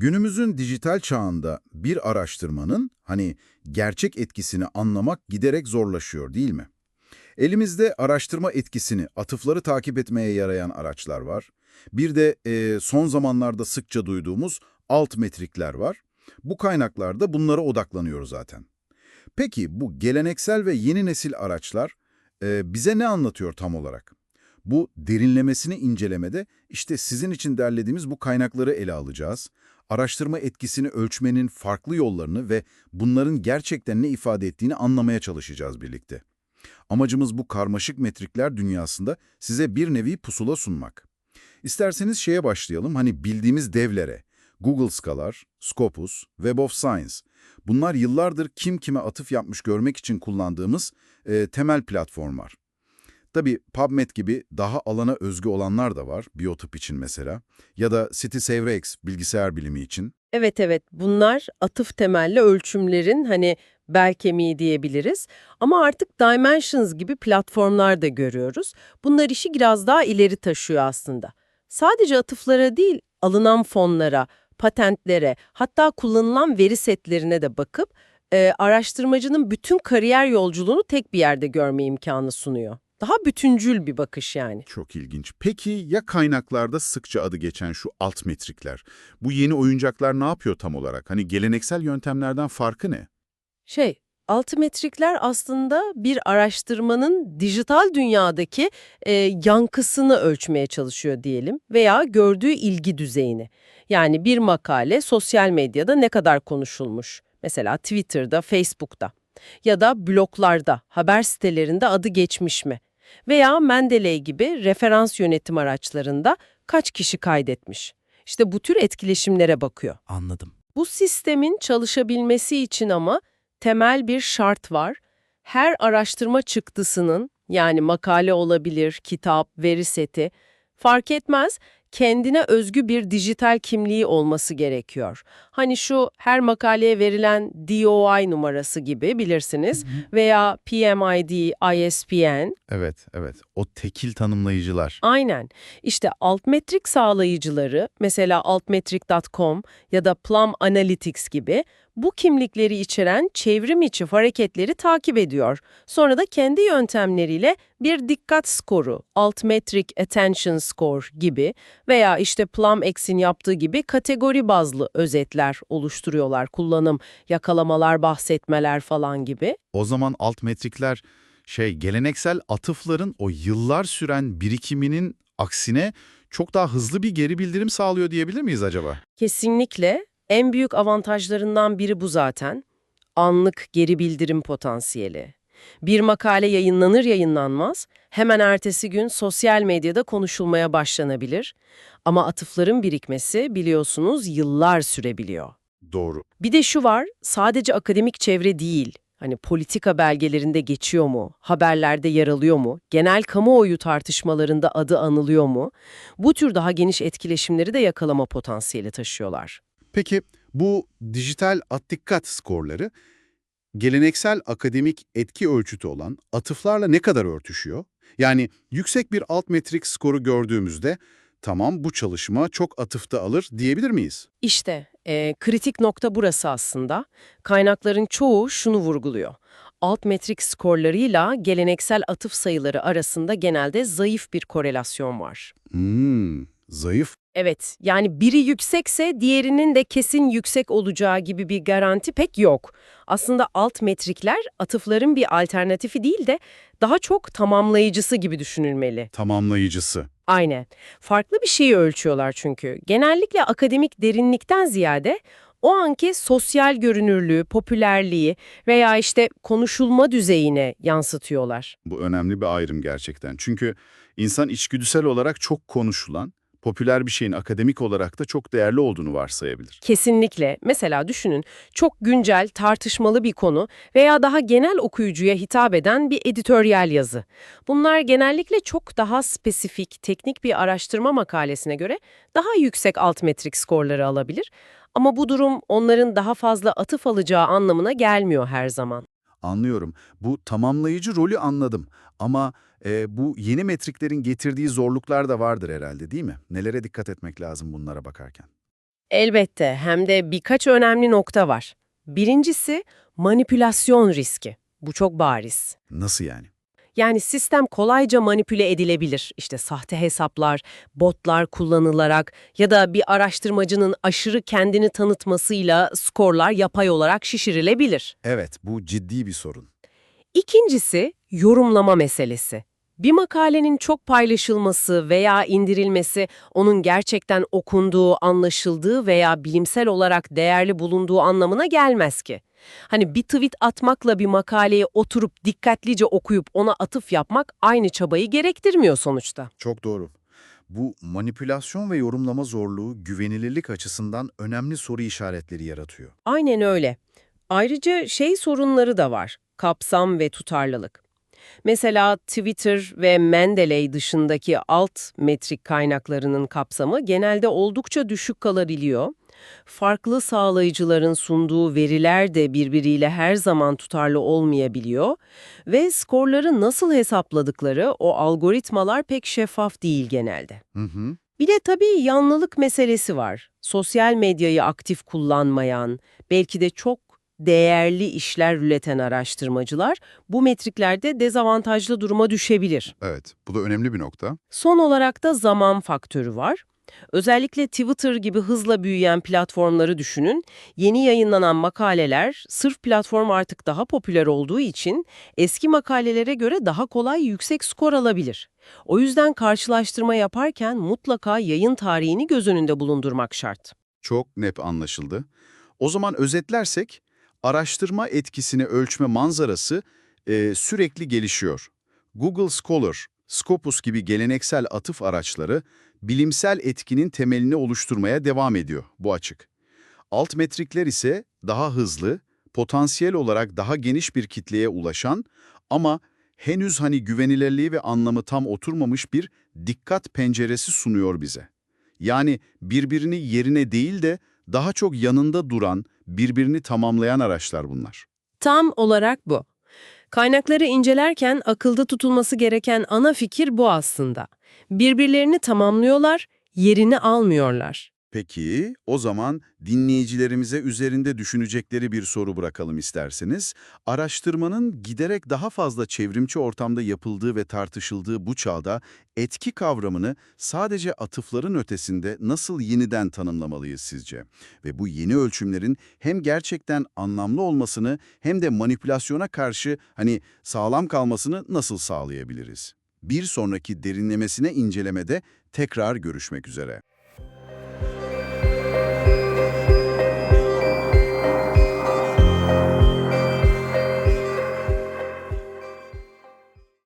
Günümüzün dijital çağında bir araştırmanın hani gerçek etkisini anlamak giderek zorlaşıyor değil mi? Elimizde araştırma etkisini, atıfları takip etmeye yarayan araçlar var. Bir de e, son zamanlarda sıkça duyduğumuz alt metrikler var. Bu kaynaklarda bunlara odaklanıyor zaten. Peki bu geleneksel ve yeni nesil araçlar e, bize ne anlatıyor tam olarak? Bu derinlemesine incelemede işte sizin için derlediğimiz bu kaynakları ele alacağız. Araştırma etkisini ölçmenin farklı yollarını ve bunların gerçekten ne ifade ettiğini anlamaya çalışacağız birlikte. Amacımız bu karmaşık metrikler dünyasında size bir nevi pusula sunmak. İsterseniz şeye başlayalım, hani bildiğimiz devlere. Google Scholar, Scopus, Web of Science. Bunlar yıllardır kim kime atıf yapmış görmek için kullandığımız e, temel platformlar. Tabii PubMed gibi daha alana özgü olanlar da var, biyotip için mesela. Ya da CitySavreX bilgisayar bilimi için. Evet evet bunlar atıf temelli ölçümlerin hani bel kemiği diyebiliriz. Ama artık Dimensions gibi platformlar da görüyoruz. Bunlar işi biraz daha ileri taşıyor aslında. Sadece atıflara değil alınan fonlara, patentlere hatta kullanılan veri setlerine de bakıp e, araştırmacının bütün kariyer yolculuğunu tek bir yerde görme imkanı sunuyor. Daha bütüncül bir bakış yani. Çok ilginç. Peki ya kaynaklarda sıkça adı geçen şu alt metrikler? Bu yeni oyuncaklar ne yapıyor tam olarak? Hani geleneksel yöntemlerden farkı ne? Şey, altimetrikler aslında bir araştırmanın dijital dünyadaki e, yankısını ölçmeye çalışıyor diyelim veya gördüğü ilgi düzeyini. Yani bir makale sosyal medyada ne kadar konuşulmuş? Mesela Twitter'da, Facebook'ta ya da bloglarda, haber sitelerinde adı geçmiş mi? Veya Mendeley gibi referans yönetim araçlarında kaç kişi kaydetmiş? İşte bu tür etkileşimlere bakıyor. Anladım. Bu sistemin çalışabilmesi için ama temel bir şart var. Her araştırma çıktısının yani makale olabilir, kitap, veri seti fark etmez kendine özgü bir dijital kimliği olması gerekiyor. Hani şu her makaleye verilen DOI numarası gibi bilirsiniz veya PMID, ISBN Evet, evet. O tekil tanımlayıcılar. Aynen. İşte altmetrik sağlayıcıları, mesela altmetrik.com ya da Plum Analytics gibi bu kimlikleri içeren çevrim içi hareketleri takip ediyor. Sonra da kendi yöntemleriyle bir dikkat skoru, altmetric attention score gibi veya işte PlumX'in yaptığı gibi kategori bazlı özetler oluşturuyorlar. Kullanım, yakalamalar, bahsetmeler falan gibi. O zaman alt metrikler şey geleneksel atıfların o yıllar süren birikiminin aksine çok daha hızlı bir geri bildirim sağlıyor diyebilir miyiz acaba? Kesinlikle en büyük avantajlarından biri bu zaten. Anlık geri bildirim potansiyeli. Bir makale yayınlanır yayınlanmaz hemen ertesi gün sosyal medyada konuşulmaya başlanabilir. Ama atıfların birikmesi biliyorsunuz yıllar sürebiliyor. Doğru. Bir de şu var, sadece akademik çevre değil. Hani politika belgelerinde geçiyor mu, haberlerde yer alıyor mu, genel kamuoyu tartışmalarında adı anılıyor mu? Bu tür daha geniş etkileşimleri de yakalama potansiyeli taşıyorlar. Peki bu dijital at dikkat skorları geleneksel akademik etki ölçütü olan atıflarla ne kadar örtüşüyor? Yani yüksek bir alt metrik skoru gördüğümüzde tamam bu çalışma çok atıfta alır diyebilir miyiz? İşte e, kritik nokta burası aslında. Kaynakların çoğu şunu vurguluyor. Alt metrik skorlarıyla geleneksel atıf sayıları arasında genelde zayıf bir korelasyon var. Hmm, zayıf. Evet, yani biri yüksekse diğerinin de kesin yüksek olacağı gibi bir garanti pek yok. Aslında alt metrikler atıfların bir alternatifi değil de daha çok tamamlayıcısı gibi düşünülmeli. Tamamlayıcısı. Aynen. Farklı bir şeyi ölçüyorlar çünkü. Genellikle akademik derinlikten ziyade o anki sosyal görünürlüğü, popülerliği veya işte konuşulma düzeyine yansıtıyorlar. Bu önemli bir ayrım gerçekten. Çünkü insan içgüdüsel olarak çok konuşulan, popüler bir şeyin akademik olarak da çok değerli olduğunu varsayabilir. Kesinlikle. Mesela düşünün çok güncel, tartışmalı bir konu veya daha genel okuyucuya hitap eden bir editoryal yazı. Bunlar genellikle çok daha spesifik, teknik bir araştırma makalesine göre daha yüksek altmetrik skorları alabilir. Ama bu durum onların daha fazla atıf alacağı anlamına gelmiyor her zaman. Anlıyorum. Bu tamamlayıcı rolü anladım. Ama e, bu yeni metriklerin getirdiği zorluklar da vardır herhalde değil mi? Nelere dikkat etmek lazım bunlara bakarken? Elbette hem de birkaç önemli nokta var. Birincisi manipülasyon riski. Bu çok bariz. Nasıl yani? Yani sistem kolayca manipüle edilebilir. İşte sahte hesaplar, botlar kullanılarak ya da bir araştırmacının aşırı kendini tanıtmasıyla skorlar yapay olarak şişirilebilir. Evet, bu ciddi bir sorun. İkincisi yorumlama meselesi. Bir makalenin çok paylaşılması veya indirilmesi onun gerçekten okunduğu, anlaşıldığı veya bilimsel olarak değerli bulunduğu anlamına gelmez ki. Hani bir tweet atmakla bir makaleyi oturup dikkatlice okuyup ona atıf yapmak aynı çabayı gerektirmiyor sonuçta. Çok doğru. Bu manipülasyon ve yorumlama zorluğu güvenilirlik açısından önemli soru işaretleri yaratıyor. Aynen öyle. Ayrıca şey sorunları da var. Kapsam ve tutarlılık. Mesela Twitter ve Mendeley dışındaki alt metrik kaynaklarının kapsamı genelde oldukça düşük kalabiliyor. Farklı sağlayıcıların sunduğu veriler de birbiriyle her zaman tutarlı olmayabiliyor ve skorları nasıl hesapladıkları o algoritmalar pek şeffaf değil genelde. Hı hı. Bir de tabii yanlılık meselesi var. Sosyal medyayı aktif kullanmayan, belki de çok değerli işler üreten araştırmacılar bu metriklerde dezavantajlı duruma düşebilir. Evet, bu da önemli bir nokta. Son olarak da zaman faktörü var. Özellikle Twitter gibi hızla büyüyen platformları düşünün. Yeni yayınlanan makaleler sırf platform artık daha popüler olduğu için eski makalelere göre daha kolay yüksek skor alabilir. O yüzden karşılaştırma yaparken mutlaka yayın tarihini göz önünde bulundurmak şart. Çok net anlaşıldı. O zaman özetlersek, araştırma etkisini ölçme manzarası e, sürekli gelişiyor. Google Scholar, Scopus gibi geleneksel atıf araçları bilimsel etkinin temelini oluşturmaya devam ediyor, bu açık. Alt metrikler ise daha hızlı, potansiyel olarak daha geniş bir kitleye ulaşan ama henüz hani güvenilirliği ve anlamı tam oturmamış bir dikkat penceresi sunuyor bize. Yani birbirini yerine değil de daha çok yanında duran, birbirini tamamlayan araçlar bunlar. Tam olarak bu. Kaynakları incelerken akılda tutulması gereken ana fikir bu aslında. Birbirlerini tamamlıyorlar, yerini almıyorlar. Peki, o zaman dinleyicilerimize üzerinde düşünecekleri bir soru bırakalım isterseniz. Araştırmanın giderek daha fazla çevrimçi ortamda yapıldığı ve tartışıldığı bu çağda etki kavramını sadece atıfların ötesinde nasıl yeniden tanımlamalıyız sizce? Ve bu yeni ölçümlerin hem gerçekten anlamlı olmasını hem de manipülasyona karşı hani sağlam kalmasını nasıl sağlayabiliriz? Bir sonraki derinlemesine incelemede tekrar görüşmek üzere.